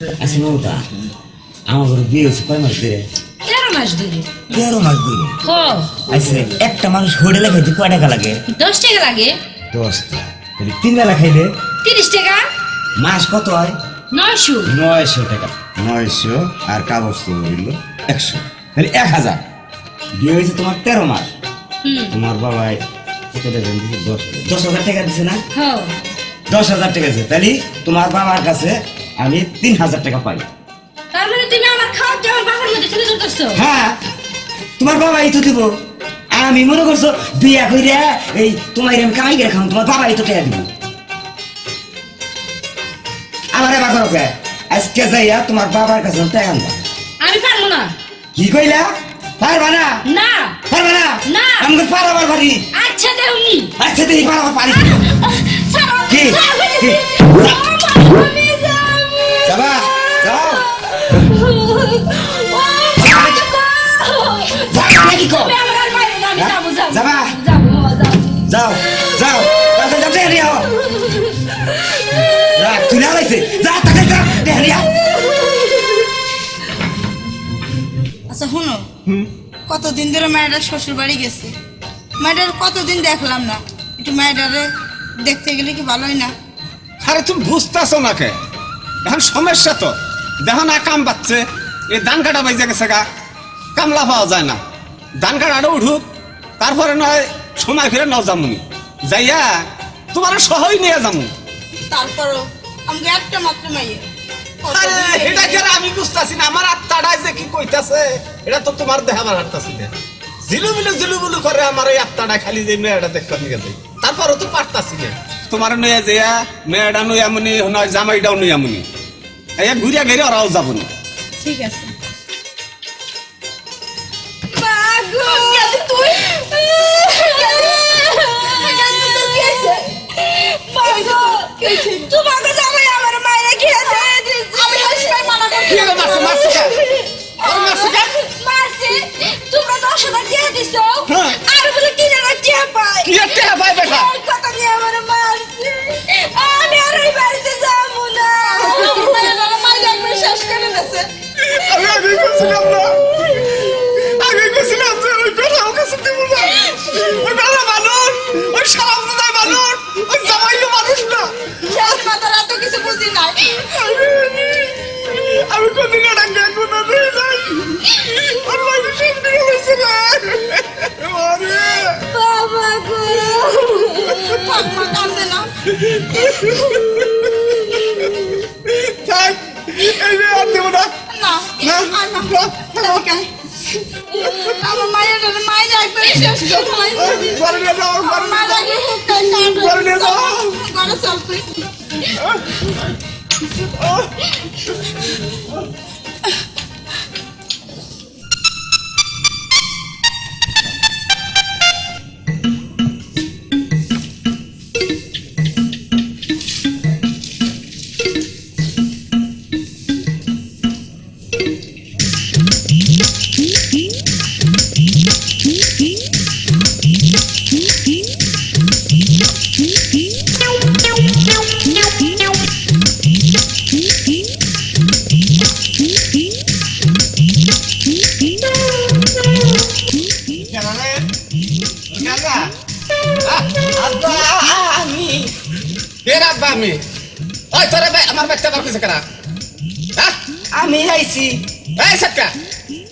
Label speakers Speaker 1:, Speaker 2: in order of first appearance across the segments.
Speaker 1: আচ্ছা মমতা আমার ঘরে বিয়ে হয়েছে কয় মাস ধরে
Speaker 2: তেরো মাস ধরে
Speaker 1: তেরো মাস ধরে
Speaker 2: হ
Speaker 1: আচ্ছা একটা মানুষ হোটেলে খাইতে কয় টাকা লাগে?
Speaker 2: দশ টাকা লাগে?
Speaker 1: দশটা তাহলে তিন বেলা খাইলে?
Speaker 2: তিরিশ টাকা?
Speaker 1: মাস কত হয়?
Speaker 2: নয়শো।
Speaker 1: নয়শো টাকা। নয়শো আর কাগজ তো হইল একশো। তাহলে এক হাজার। বিয়ে হয়েছে তোমার তেরো মাস। তোমার বাবাই? দশ। হাজার টাকা দিছে না?
Speaker 2: হ
Speaker 1: দশ হাজার টাকা দিছে। তাহলে তোমার বাবার কাছে আমি তিন হাজার টাকা পাই।
Speaker 2: তার মানে তুমি আমার খাওয়া আমার বাবার মধ্যে তুলে ধরতেছো
Speaker 1: হ্যাঁ তোমার বাবা এই তো দিব। আমি মনে করছ বিয়া কইরা এই তোমার এরকম কামাই করে খাম তোমার বাবা এই তো টাকা দিব। আমার এবার করো কে? আজকে যাইয়া তোমার বাবার কাছে টাকা আনবা।
Speaker 2: আমি পারব না।
Speaker 1: কি কইলা? পারবা না?
Speaker 2: না।
Speaker 1: পারবা না?
Speaker 2: না।
Speaker 1: আমাকে পারাবার পারি
Speaker 2: আচ্ছা দেউনি।
Speaker 1: আচ্ছা দেখি পারাবার পারি কি? কি?
Speaker 3: আচ্ছা শুনো। কতদিন ধরে মায়েরা শ্বশুর বাড়ি গেছে? মায়ের কতদিন দেখলাম না? একটু মায়েরারে দেখতে গেলে কি ভালোই না?
Speaker 4: আরে তুমি বুঝতেছ না কে? এখন সমস্যা তো। দেখো না কাম পাচ্ছে। এই ধান কাটা বাইজে গেছে গা। কামলা পাওয়া যায় না। ধান কাটাটা উঠুক। তারপরে নয় সময় ফিরে নাও যামুনি যাইয়া তোমার সহই নিয়ে যামু।
Speaker 3: তারপরও আমাকে একটা মাত্র মাইয়ে।
Speaker 4: আরে এটা কি আর আমি বুঝতাছি না? আমার আত্মাটাই যে কি কইতাছে? এটা তো তোমার দেহ আমার হাঁটতাছি না। জিলুমিলু জিলুমিলু করে আমার এই আত্মাটা খালি যে মেয়েটা দেখতে নিয়ে যাই তারপরও তো পারতাছি না। তোমার নয়া যে মেয়েটা নই এমনি নয় জামাইটাও নই এমনি এই ঘুরিয়া গেলে ওরাও যাব না।
Speaker 3: ঠিক আছে।
Speaker 2: তুই? টাকা পাই
Speaker 4: কি একটা ভাই বেটা
Speaker 2: আমি আর এই বাড়িতে যাব
Speaker 4: আমি না। থাক আর দেবো না
Speaker 3: না আর না আয়। আমার মায়ের মায়ের একবার শেষ করে।
Speaker 4: ঘরে নিয়ে যাও ঘরে নিয়ে যাও ঘরে নিয়ে যাও
Speaker 3: ঘরে চল তুই
Speaker 4: কে রাখবা আমি? ওই তোরে ভাই আমার বাচ্চা বার কিছু করা? হ্যাঁ?
Speaker 1: আমি আইছি।
Speaker 4: এই সক্কা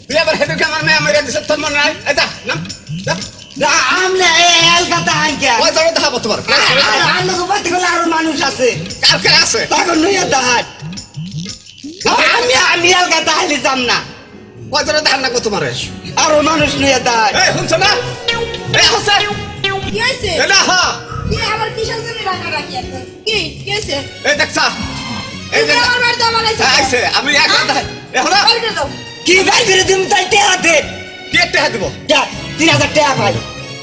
Speaker 4: তুই আবার হেঁটে আমার মেয়ে মেরে দিছে তোর মনে নাই? এই যা নাম যা।
Speaker 1: আমরা এলকাতা আইকা
Speaker 4: ওই তোর দেখাবো তোমার।
Speaker 1: আমরা বাড়ি গেলে আরও মানুষ আছে।
Speaker 4: কার আছে?
Speaker 1: তখন নইয়া দাহাত আমি আমি এলকাতা হাইলে যাম না।
Speaker 4: ওই তোর না তোমার।
Speaker 1: আরও মানুষ নইয়া
Speaker 4: এই শুনছ না? এই হোসেন।
Speaker 3: কি আমার জন্য রাখা এখন কি? কি হয়েছে
Speaker 4: এই দেখছা এই যে
Speaker 3: তুমি আমার আমার আইছো
Speaker 4: এই আইছে আমি এক কথা এখন
Speaker 3: বাড়িতে যাও
Speaker 1: কি বাই করে দিম তাই টেহাতে
Speaker 4: কে টাকা দিব?
Speaker 1: তিন হাজার টাকা ভাই।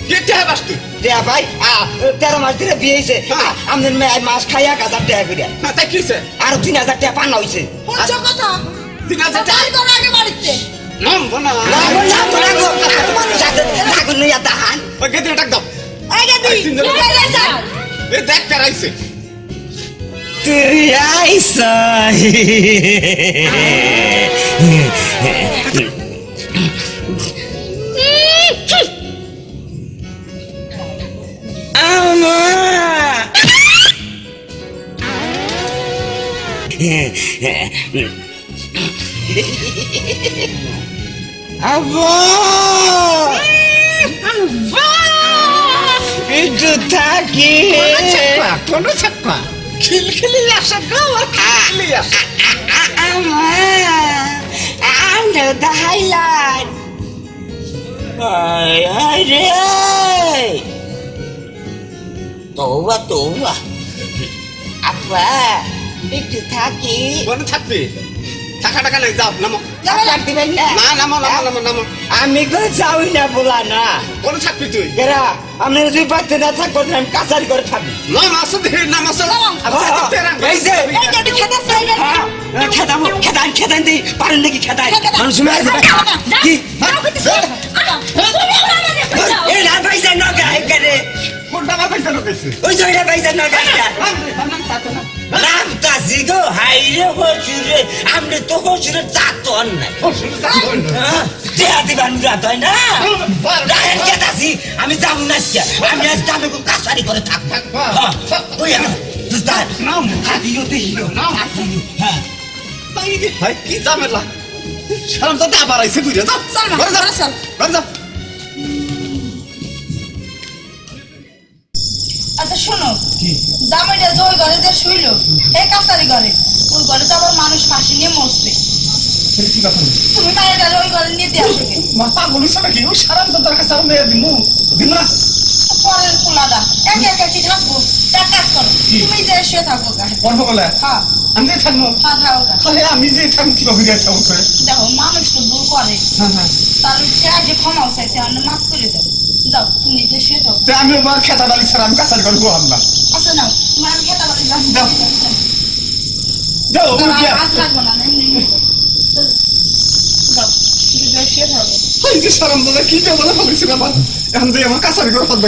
Speaker 4: কে টাকা বাস তুই
Speaker 1: টাকা ভাই? আ, তেরো মাস ধরে বিয়ে হয়েছে
Speaker 4: হ্যাঁ।
Speaker 1: মেয়ে মাস খাই এক হাজার টাকা করে
Speaker 4: তাই কি হইছে?
Speaker 1: আরও তিন হাজার টাকা পান্না হয়েছে
Speaker 3: শুনছো কথা
Speaker 4: তিন হাজার টাকা
Speaker 3: বাড়ি আগে বাড়িতে
Speaker 4: নাম বনা
Speaker 1: মানুষ আছে আগুন নইয়া দাহান।
Speaker 4: ওই গেদিনে টাক দাও।
Speaker 3: এই গেদি
Speaker 4: তিনজন-
Speaker 3: এই গেছে
Speaker 4: এই দেখ কার আইছে
Speaker 1: তুই আইস আমা আব্বা একটু থাকি
Speaker 4: কোন ছাপ্পা খিলখিলি আসা গো আর খিলখিলি আসা।
Speaker 1: আমা আমরা the highlight ay ay রে তোবা তোবা আব্বা একটু থাকি।
Speaker 4: কোন থাকবি টাকা টাকা নাই যাও নামো।
Speaker 1: টাকা দিবেন না
Speaker 4: না নামো নামো নামো নামো।
Speaker 1: আমি তো যাই না বলা না
Speaker 4: কোন থাকবি তুই?
Speaker 1: এরা আমি যদি বাচ্চা না থাকব আমি কাছারি করে থাকবি
Speaker 4: নাম আসো দেখে নাম আসো
Speaker 1: এই যে
Speaker 3: এই
Speaker 1: ওই জন্য পয়সা নগা নাম তাসি গো হাইরে হসুরে আমরা তো হসুরে চাতো নাই। দেয়া দিবান রাত হয় না? রাহেন কেতাছি আমি যাব না। আমি আজকে আমি কাছারি করে থাকব। হ্যাঁ, তুই তার
Speaker 4: নাম নাম
Speaker 1: হ্যাঁ।
Speaker 4: ভাই কি ঝামেলা? সালাম তো আবার আইছে বুঝে যাও
Speaker 3: চল মা,
Speaker 4: ঘরে যাও
Speaker 3: ঘরে
Speaker 4: যাও
Speaker 3: শোনো জামাইটা ওই ঘরে যে শুইলো এই কাছারি ঘরে ওই ঘরে তো আবার মানুষ ফাঁসি নিয়ে মরছে। তুমি মায়ের ওই ঘরে নিয়ে দিয়ে আসো কে?
Speaker 4: মাথা বলিস নাকি? ও সারাম তো দরকার সারাম মেয়ে দিমু। দিম না।
Speaker 3: পরের পোলাদা একে একে কি থাকব? এক কাজ করো তুমি যে শুয়ে থাকো গা
Speaker 4: বন্ধ বলে
Speaker 3: হ্যাঁ।
Speaker 4: আমি যে থাকব?
Speaker 3: হ্যাঁ থাকো
Speaker 4: তাহলে আমি যে থাকব কি হবে
Speaker 3: দেখো মানুষ তো ভুল করে।
Speaker 4: হ্যাঁ হ্যাঁ।
Speaker 3: তার সে আজ ক্ষমা চাইছে আমি মাফ করে দাও। যাও তুমি যে
Speaker 4: যাও আমি মার খেতা বাড়ি ছাড়া আমি কাছার করে গোয়াম না।
Speaker 3: আচ্ছা নাও গাছ
Speaker 4: দাও। যাও কি
Speaker 3: আজ লাগবো না যাও। যাও তুমি যে শুয়ে থাকো
Speaker 4: এই যে সারাম দাদা কি বলে বলিস এখন যে আমার কাছারি করে হাত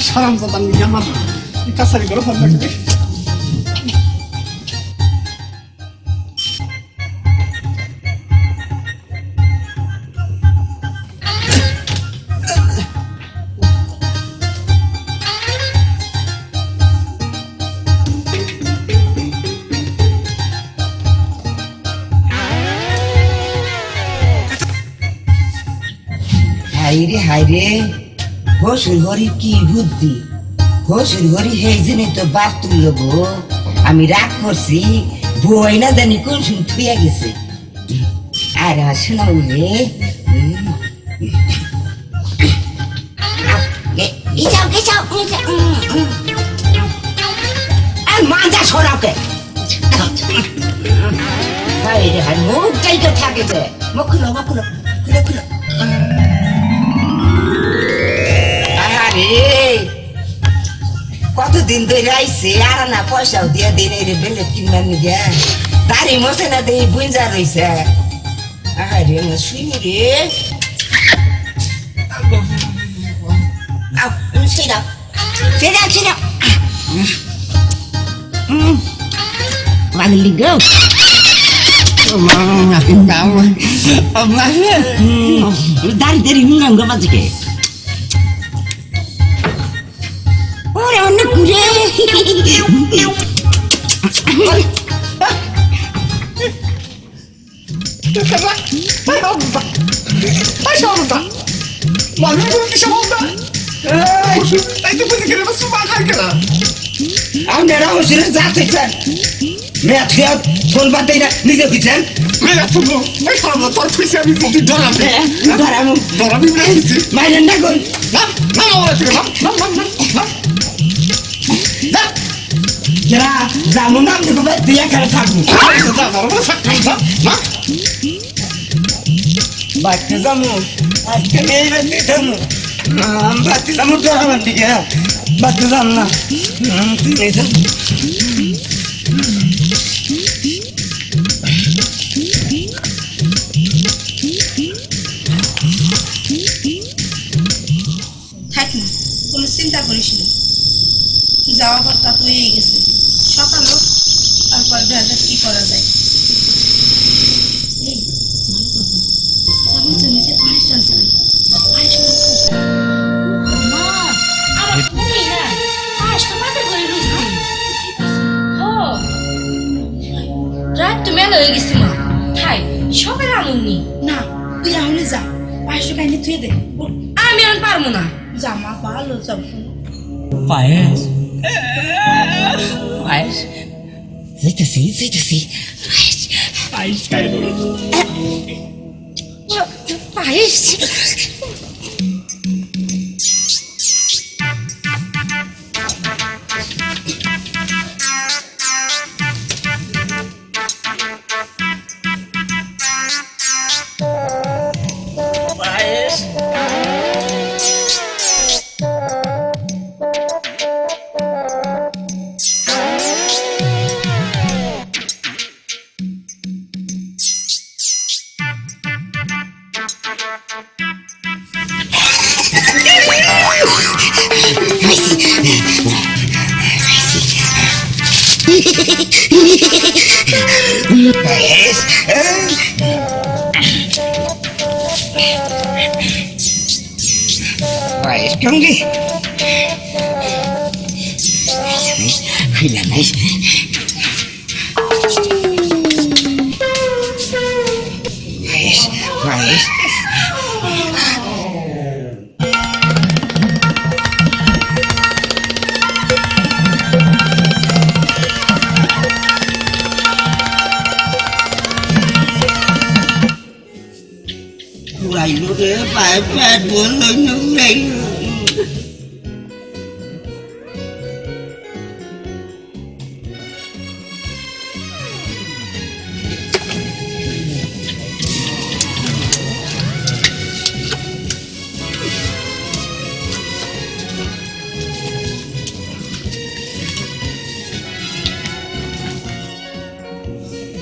Speaker 4: সারাম দাদা রে আমার কাছারি করে ভালো লাগে
Speaker 1: হাইরে হাইরে। হসুর ঘরে কি বুদ্ধি। হসুর ঘরে হেই জন্য তো বাস তুলল গো আমি রাগ করছি বই না জানি কোন শুন থুয়া গেছে। আর শোনা মাঞ্জা সরাকে হাইরে হাই মুখ চাইতে থাকে যে। মুখ মুখ কতদিন ধরে আইছে আর না পয়সাও দিয়ে দিন রে বেলে কিনবার নিগে দাড়ি মশে না দেই বুঞ্জা রইছে। আরে না শুনি রে। আও সেই দাও সেই দাও সেই দাও Magli go. Dari Oh, anak gue. আপনারা হসিরে যাতে চান মেয়া থুয়া ফোন বাদ দেয় না নিজে হইছেন ধরানো মাইলেন না কোন কেরা জামু না আমি ভাই দিয়ে এখানে থাকব বাচ্চা জামু আজকে এই বাচ্চা জামু আমি বাচ্চা জামু তো আমার দিকে বাচ্চা জাম না হুম, তুই নেই থাক
Speaker 3: থাক না কোনো চিন্তা করিস না যাওয়া কথা তো হয়ে গেছে ভালো সব পায়েস পায়েস যেতেছি যেতেছি পায়েস খাইব
Speaker 2: পায়েস পায়েস 경기
Speaker 3: 큰일 났네
Speaker 1: 와이스 와이스
Speaker 2: Hãy
Speaker 1: subscribe cho kênh Ghiền Mì Gõ Để không bỏ lỡ những video hấp dẫn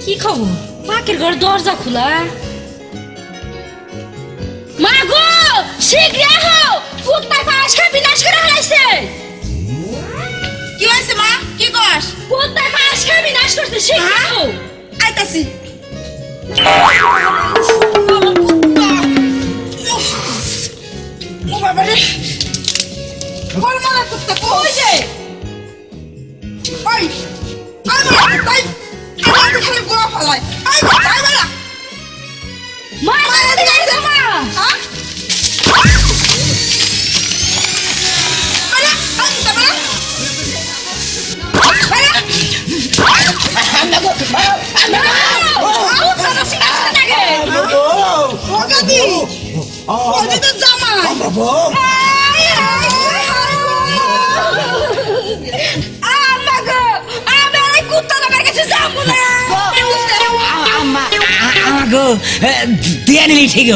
Speaker 2: কি খবর পাকের ঘর দরজা খোলা। মা গো শীঘ্র হও কুত্তা পাশ খাই বিনাশ করে হারাইছে।
Speaker 3: কি হয়েছে মা? কি কস?
Speaker 2: কুত্তা পাশ খাই বিনাশ করতে শীঘ্র হও
Speaker 3: আইতাছি। ও বাবা রে। কোন কুত্তা? কই? যে। ওই আই মালা আমার খালি গোয়া ফালাই আই বাবা। আই
Speaker 2: মা এদিকে আইসো মা
Speaker 3: জামাই।
Speaker 1: দিয়ে নিলি ঠিক